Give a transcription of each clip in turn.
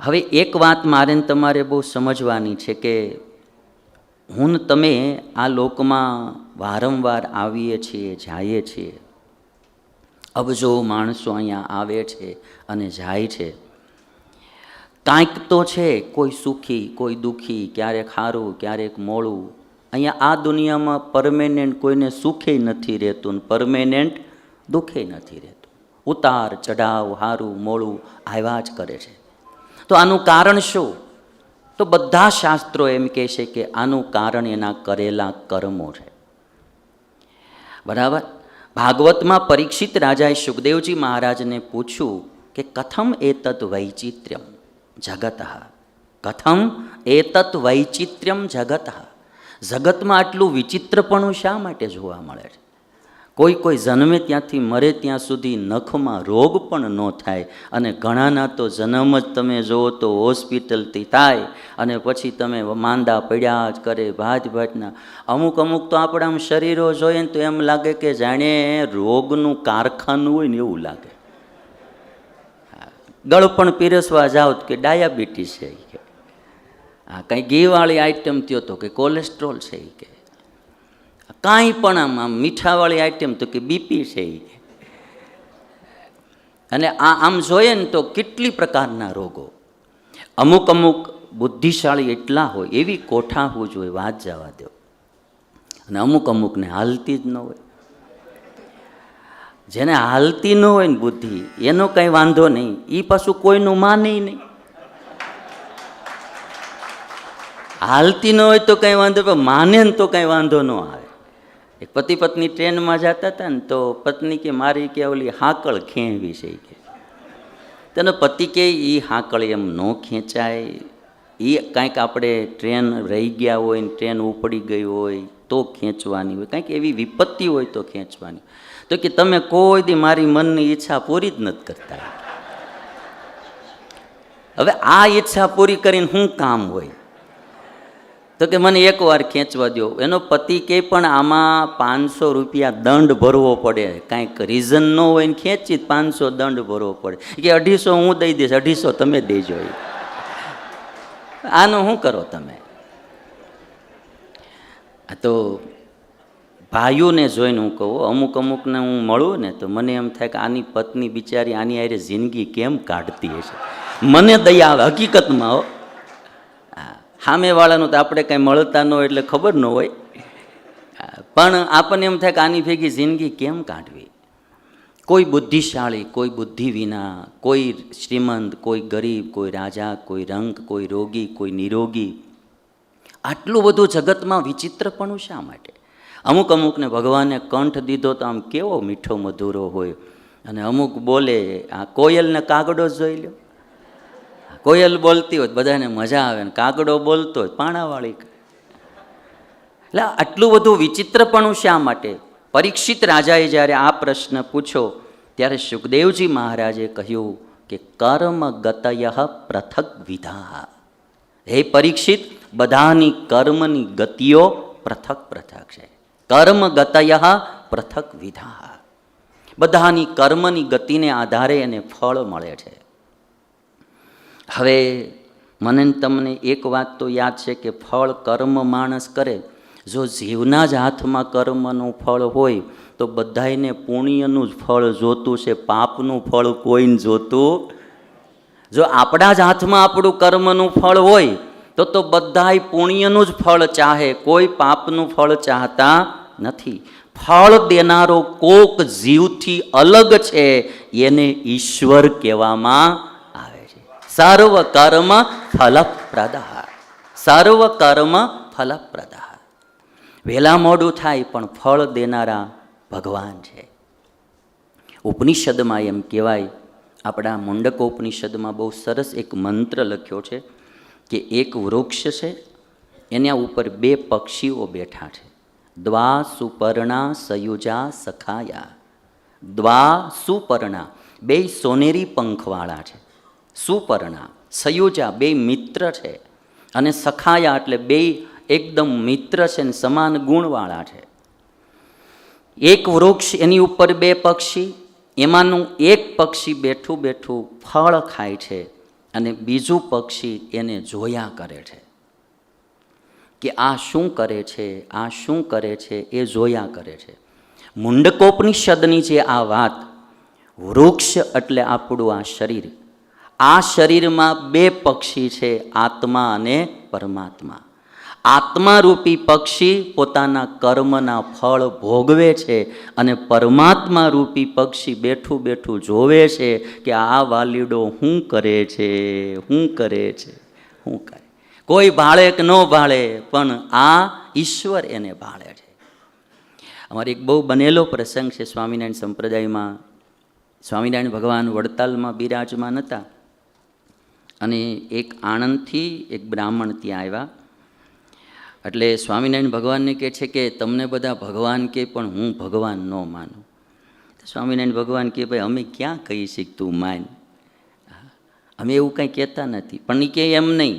હવે એક વાત મારે તમારે બહુ સમજવાની છે કે હું તમે આ લોકમાં વારંવાર આવીએ છીએ, જઈએ છીએ. અબજો માણસો અહીંયા આવે છે અને જાય છે, કાંઈક તો છે, કોઈ સુખી, કોઈ દુઃખી, ક્યારેક સારું ક્યારેક મોળું અહીંયા આ દુનિયામાં પરમેનન્ટ કોઈને સુખે નથી રહેતું ને પરમેનન્ટ દુઃખે નથી રહેતું. ઉતાર ચઢાવ, હારું મોળું આવ્યા જ કરે છે. તો આનું કારણ શું? તો બધા શાસ્ત્રો એમ કહે છે કે આનું કારણ એના કરેલા કર્મો છે. બરાબર? ભાગવતમાં પરીક્ષિત રાજાએ સુખદેવજી મહારાજને પૂછ્યું કે કથમ એતત વૈચિત્ર્યમ જગત? કથમ એતત વૈચિત્ર્યમ જગત? જગતમાં આટલું વિચિત્રપણું શા માટે જોવા મળે છે? કોઈ કોઈ જન્મે ત્યાંથી મરે ત્યાં સુધી નખમાં રોગ પણ ન થાય. અને ઘણાના તો જન્મ જ તમે જુઓ તો હોસ્પિટલથી થાય અને પછી તમે માંદા પડ્યા જ કરે ભાત ભાતના. અમુક અમુક તો આપણા આમ શરીરો જોઈએ ને તો એમ લાગે કે જાણે રોગનું કારખાનું હોય ને એવું લાગે. ગળપણ પીરસવા જાઓ કે ડાયાબિટીસ છે કે. હા, કંઈ ઘીવાળી આઈટમ થયો તો કે કોલેસ્ટ્રોલ છે કે. કાંઈ પણ આમ આમ મીઠાવાળી આઈટમ તો કે બીપી છે અને આ આમ જોઈએ ને તો કેટલી પ્રકારના રોગો. અમુક અમુક બુદ્ધિશાળી એટલા હોય, એવી કોઠા હોવું જોઈએ, વાત જવા દો. અને અમુક અમુકને હાલતી જ ન હોય. જેને હાલતી ન હોય ને બુદ્ધિ, એનો કંઈ વાંધો નહીં. એ પાછું કોઈનું માને નહીં. હાલતી ન હોય તો કંઈ વાંધો પણ માને ને તો કંઈ વાંધો ન આવે. એક પતિ પત્ની ટ્રેનમાં જતા હતા ને તો પત્ની કે મારી કે ઓલી હાંકળ ખેંચવી છે કે. તેનો પતિ કે એ હાંકળ એમ ન ખેંચાય. એ કાંઈક આપણે ટ્રેન રહી ગયા હોય ને ટ્રેન ઉપડી ગઈ હોય તો ખેંચવાની હોય. કાંઈક એવી વિપત્તિ હોય તો ખેંચવાની. તો કે તમે કોઈ દી મારી મનની ઈચ્છા પૂરી જ નથી કરતા. હવે આ ઈચ્છા પૂરી કરીને શું કામ હોય? તો કે મને એકવાર ખેંચવા દો એનો પતિ કે પણ આમાં પાંચસો રૂપિયા દંડ ભરવો પડે. કાંઈક રીઝન ન હોય ને ખેંચી પાંચસો દંડ ભરવો પડે. કે અઢીસો હું દઈ દઈશ અઢીસો તમે દેજો આનું શું કરો તમે? તો ભાઈઓને જોઈને હું કહું અમુક અમુકને હું મળું ને તો મને એમ થાય કે આની પત્ની બિચારી આની આરે જિંદગી કેમ કાઢતી હશે? મને દયા આવે હકીકતમાં હા, સામેવાળાનું તો આપણે કાંઈ મળતા ન હોય એટલે ખબર ન હોય. પણ આપણને એમ થાય કે આની ભેગી જિંદગી કેમ કાઢવી? કોઈ બુદ્ધિશાળી, કોઈ બુદ્ધિ વિના કોઈ શ્રીમંત, કોઈ ગરીબ, કોઈ રાજા, કોઈ રંગ, કોઈ રોગી, કોઈ નિરોગી. આટલું બધું જગતમાં વિચિત્રપણું શા માટે? અમુક અમુકને ભગવાને કંઠ દીધો તો આમ કેવો મીઠો મધુરો હોય. અને અમુક બોલે, આ કોયલને કાગડો જોઈ લો કોયલ બોલતી હોય બધાને મજા આવે ને કાગડો બોલતો હોય પાણાવાળી એટલે આટલું બધું વિચિત્રપણું શા માટે? પરીક્ષિત રાજાએ જ્યારે આ પ્રશ્ન પૂછ્યો, ત્યારે સુખદેવજી મહારાજે કહ્યું કે કર્મ ગતય પૃથક વિધા હે પરીક્ષિત, બધાની કર્મની ગતિઓ પૃથક પૃથક છે. કર્મ ગતય પૃથક વિધા. બધાની કર્મની ગતિને આધારે એને ફળ મળે છે. હવે મને તમને એક વાત તો યાદ છે કે ફળ કર્મ માણસ કરે. જો જીવના જ હાથમાં કર્મનું ફળ હોય, તો બધાયને પુણ્યનું જ ફળ જોતું છે, પાપનું ફળ કોઈને જોતું જો આપણા જ હાથમાં આપણું કર્મનું ફળ હોય, તો તો બધાય પુણ્યનું જ ફળ ચાહે, કોઈ પાપનું ફળ ચાહતા નથી. ફળ દેનારો કોક જીવથી અલગ છે, એને ઈશ્વર કહેવામાં આવે છે સર્વ કર્મ ફલપ્રદ સર્વ કર્મ ફલપ્રદ વહેલા મોડું થાય પણ ફળ દેનારા ભગવાન છે ઉપનિષદમાં એમ કહેવાય આપણા મુંડકો ઉપનિષદમાં બહુ સરસ એક મંત્ર લખ્યો છે કે એક વૃક્ષ છે એના ઉપર બે પક્ષીઓ બેઠા છે દ્વા સુપર્ણા સયુજા સખાયા દ્વા સુપર્ણા બે સોનેરી પંખવાળા છે સુપર્ણા, સયોજા બે મિત્ર છે અને સખાયા એટલે બે એકદમ મિત્ર છે ને સમાન ગુણવાળા છે. એક વૃક્ષ એની ઉપર બે પક્ષી, એમાંનું એક પક્ષી બેઠું બેઠું ફળ ખાય છે અને બીજું પક્ષી એને જોયા કરે છે. કે આ શું કરે છે, આ શું કરે છે એ જોયા કરે છે. મુંડકોપનિષદની જે આ વાત, વૃક્ષ એટલે આપણું આ શરીર આ શરીરમાં બે પક્ષી છે, આત્મા અને પરમાત્મા. આત્મારૂપી પક્ષી પોતાના કર્મના ફળ ભોગવે છે અને પરમાત્મા રૂપી પક્ષી બેઠું બેઠું જોવે છે કે આ વાલીડો શું કરે છે શું કરે છે શું કરે. કોઈ ભાળે કે ન ભાળે, પણ આ ઈશ્વર એને ભાળે છે. અમારે એક બહુ બનેલો પ્રસંગ છે સ્વામિનારાયણ સંપ્રદાયમાં. સ્વામિનારાયણ ભગવાન વડતાલમાં બિરાજમાન હતા. અને એક આણંદથી એક બ્રાહ્મણ ત્યાં આવ્યા. એટલે સ્વામિનારાયણ ભગવાનને કહે છે કે તમને બધા ભગવાન કે પણ હું ભગવાન ન માનું. સ્વામિનારાયણ ભગવાન કે ભાઈ, અમે ક્યાં કહી શીખતું માન? અમે એવું કંઈ કહેતા નથી. પણ એ કે એમ નહીં.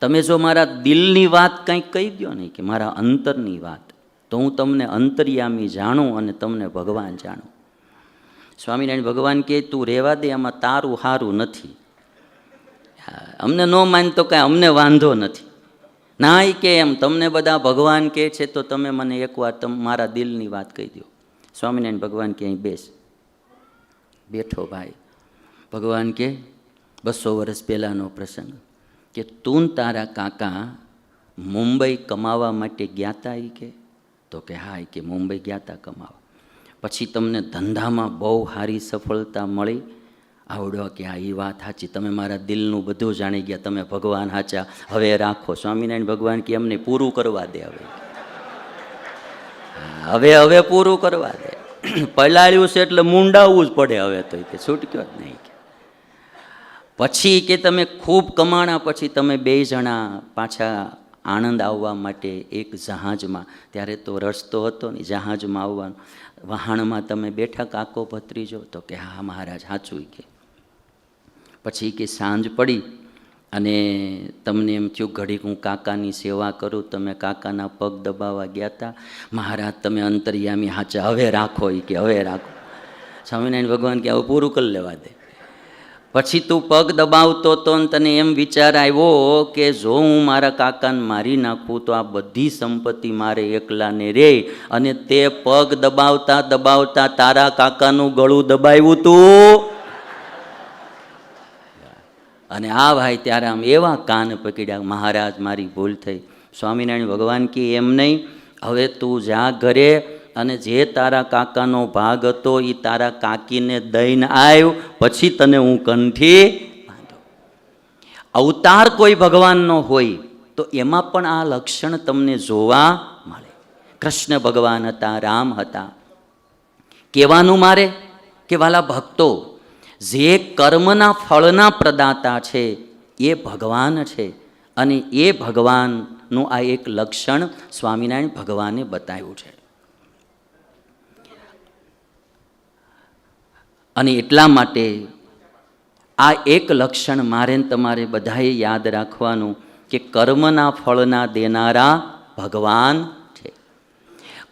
તમે જો મારા દિલની વાત કંઈક કહી દો ને કે મારા અંતરની વાત, તો હું તમને અંતર્યામી જાણું અને તમને ભગવાન જાણું. સ્વામિનારાયણ ભગવાન કહે, તું રહેવા દે, આમાં તારું સારું નથી. અમને ન માનતો કાંઈ, અમને વાંધો નથી. ના એ કે એમ, તમને બધા ભગવાન કહે છે તો તમે મને એકવાર તમ, મારા દિલની વાત કહી દો સ્વામિનારાયણ ભગવાન કે અહીં બેસ. બેઠો ભાઈ. ભગવાન કે, બસો વર્ષ પહેલાંનો પ્રસંગ. કે તું તારા કાકા મુંબઈ કમાવા માટે ગયા તા એ કે? તો કે, હા કે મુંબઈ ગયા તા કમાવા. પછી તમને ધંધામાં બહુ સારી સફળતા મળી. આવડો કે હા એ વાત સાચી. તમે મારા દિલનું બધું જાણી ગયા. તમે ભગવાન સાચા. હવે રાખો. સ્વામિનારાયણ ભગવાન કે એમને પૂરું કરવા દે હવે. હવે હવે પૂરું કરવા દે. પલાળ્યું છે એટલે મૂંડાવવું જ પડે હવે તો કે. છૂટક્યો જ નહીં પછી કે તમે ખૂબ કમાણા, પછી તમે બે જણા પાછા આણંદ આવવા માટે એક જહાજમાં, ત્યારે તો રસ્તો હતો ને, જહાજમાં આવવાનું. વહાણમાં તમે બેઠા કાકો ભત્રીજો, તો કે, હા, મહારાજ, સાચું કે. પછી કે સાંજ પડી અને તમને એમ થયું ઘડીક હું કાકાની સેવા કરું તમે કાકાના પગ દબાવવા ગયા હતા મહારાજ, તમે અંતર્યામી હાચા, હવે રાખો એ કે, હવે રાખો. સ્વામિનારાયણ ભગવાન કે હવે પૂરું કરી લેવા દે. પછી તું પગ દબાવતો તો તને એમ વિચાર આવ્યો કે જો હું મારા કાકાને મારી નાખું તો આ બધી સંપત્તિ મારે એકલાને રે અને તે પગ દબાવતા દબાવતા તારા કાકાનું ગળું દબાવ્યું તું. અને આ ભાઈ ત્યારે આમ એવા કાન પકડ્યા, મહારાજ, મારી ભૂલ થઈ. સ્વામિનારાયણ ભગવાન કે એમ નહીં, હવે તું જા ઘરે અને જે તારા કાકાનો ભાગ હતો એ તારા કાકીને દઈને આવ્યો પછી તને હું કંઠી અવતાર કોઈ ભગવાનનો હોય, તો એમાં પણ આ લક્ષણ તમને જોવા મળે. કૃષ્ણ ભગવાન હતા, રામ હતા. કહેવાનું મારે કે વાલા ભક્તો જે કર્મના ફળના પ્રદાતા છે, એ ભગવાન છે. અને એ ભગવાનનું આ એક લક્ષણ સ્વામિનારાયણ ભગવાને બતાવ્યું છે. અને એટલા માટે આ એક લક્ષણ મારે તમારે બધાએ યાદ રાખવાનું કે કર્મના ફળના દેનારા ભગવાન છે.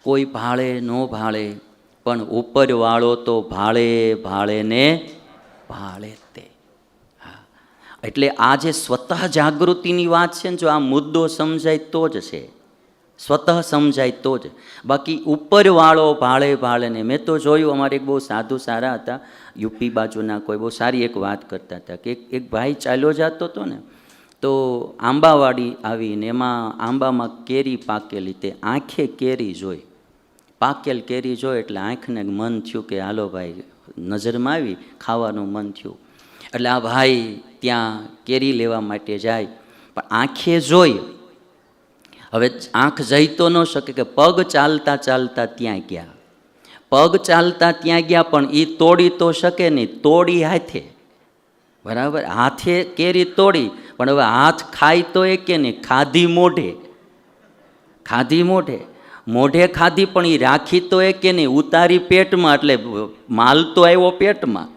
કોઈ ભાળે ન ભાળે, પણ ઉપરવાળો તો ભાળે ભાળે ને ભાળે તે. હા. એટલે આ જે સ્વતઃ જાગૃતિની વાત છે ને, જો આ મુદ્દો સમજાય તો જ છે. સ્વતઃ સમજાય તો જ. બાકી ઉપરવાળો ભાળે ભાળે ને, મેં તો જોયું, અમારે એક બહુ સાધુ સારા હતા, યુપી બાજુના કોઈ બહુ સારી એક વાત કરતા હતા કે એક ભાઈ ચાલ્યો જતો હતો ને, તો આંબાવાડી આવીને એમાં આંબામાં કેરી પાકેલી, તે આંખે કેરી જોઈ. પાકેલ કેરી જોઈ એટલે આંખને મન થયું કે, હાલો ભાઈ નજરમાં આવી, ખાવાનું મન થયું. એટલે આ ભાઈ ત્યાં કેરી લેવા માટે જાય, પણ આંખે જોઈ. હવે આંખ જઈ તો ન શકે કે પગ ચાલતા ચાલતા ત્યાં ગયા. પગ ચાલતા ત્યાં ગયા, પણ એ તોડી તો શકે નહીં, તોડી હાથે. બરાબર? હાથે કેરી તોડી, પણ હવે હાથ ખાય તો એ કે નહીં? ખાધી મોઢે. ખાધી મોઢે. મોઢે ખાધી પણ એ રાખી તો એ કે નહીં, ઉતારી પેટમાં, એટલે માલ તો આવ્યો પેટમાં.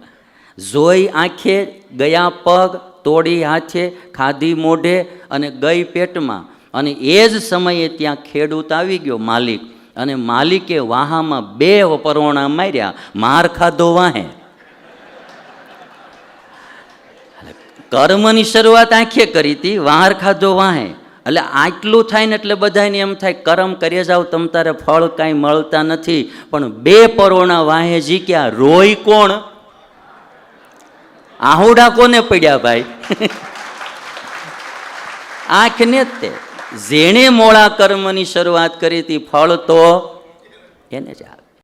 જોઈ આંખે, ગયા પગ, તોડી હાથે, ખાધી મોઢે અને ગઈ પેટમાં. અને એ જ સમયે ત્યાં ખેડૂત આવી ગયો, માલિક. અને માલિકે વાહામાં બે પરોણા માર્યા, માર ખાધો વાહે. કર્મની શરૂઆત આંખે કરી હતી, વાહર ખાધો વાહે. એટલે આટલું થાય ને એટલે બધાને એમ થાય, કરમ કરીએ જાવ તમ તારે ફળ કાંઈ મળતા નથી. પણ બે પરોણા વાહે જીક્યા રોય કોણ? આહુડા કોને પડ્યા ભાઈ? આંખને જ તે. જેણે મોળા કર્મની શરૂઆત કરી હતી ફળ તો એને જ આવે